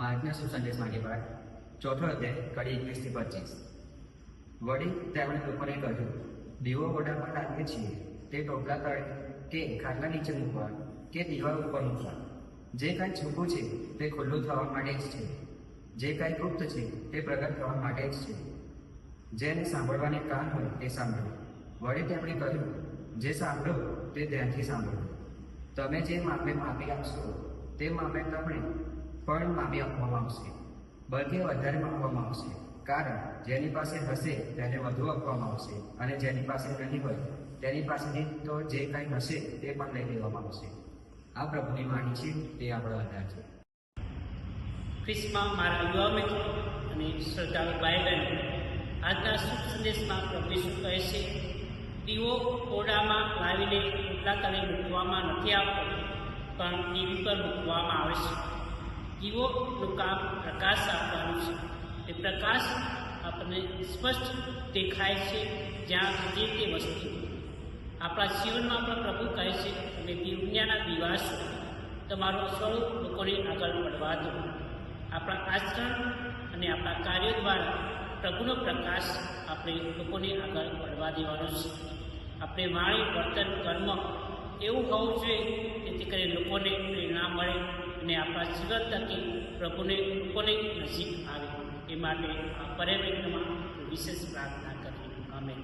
શુભ સંદેશમાંથી પાઠ ચોથો અધ્યાય કડી એકવીસથી પચીસ. વળી તેમણે લોકોને કહ્યું, દીવો ઓરડામાં રાખીએ છીએ. તે ટોપલા તળે, કે ખાટલા નીચે મૂકવા, કે દીવા ઉપર મૂકવા. જે કાંઈ છૂપું છે, તે ખુલ્લું થવા માટે જ છે. જે કાંઈ ગુપ્ત છે, તે પ્રગટ થવા માટે જ છે. જેને સાંભળવાને કાન હોય, તે સાંભળો. વળી તેમણે કહ્યું, જે સાંભળો, તે ધ્યાનથી સાંભળો. તમે જે માપે માપી આપશો, તે માપે તમને પણ માપી આપવામાં આવશે. બલકે વધારે માપવામાં આવશે. કારણ, જેની પાસે હશે, તેને વધુ આપવામાં આવશે. અને જેની પાસે નહીં હોય, તેની પાસેથી તો જે કાંઈ હશે, તે પણ લઈ લેવામાં આવશે. આ પ્રભુની વાણી છે, તે આપણો આધાર છે. ખ્રિસ્તમાં મારા યુવા મિત્રો અને શ્રદ્ધાળુ ભાઈ બહેનો આજના શુભ સંદેશમાં પ્રભુ શું કહે છે, દીવો ઓરડામાં લાવીને એટલા તળે મૂકવામાં નથી આવતો, પણ ટીવી પર મૂકવામાં આવે છે. દીવોનું કામ પ્રકાશ આપવાનું છે એ પ્રકાશ આપણને સ્પષ્ટ દેખાય છે જ્યાં જે તે વસ્તુ આપણા જીવનમાં પણ પ્રભુ કહે છે અને દુનિયાના દિવાસ તમારું સ્વરૂપ લોકોને આગળ પડવા દો આપણા આચરણ અને આપણા કાર્યો દ્વારા પ્રભુનો પ્રકાશ આપણે લોકોને આગળ પડવા દેવાનો છે આપણે વાણી વર્તન કર્મ એવું હોવું જોઈએ જેથી કરીને લોકોને પ્રેરણા મળે અને આપણા જીવન થકી પ્રભુને લોકોને નજીક આવે એ માટે આ પરિક્રમા વિશેષ પ્રાર્થના કરી અમે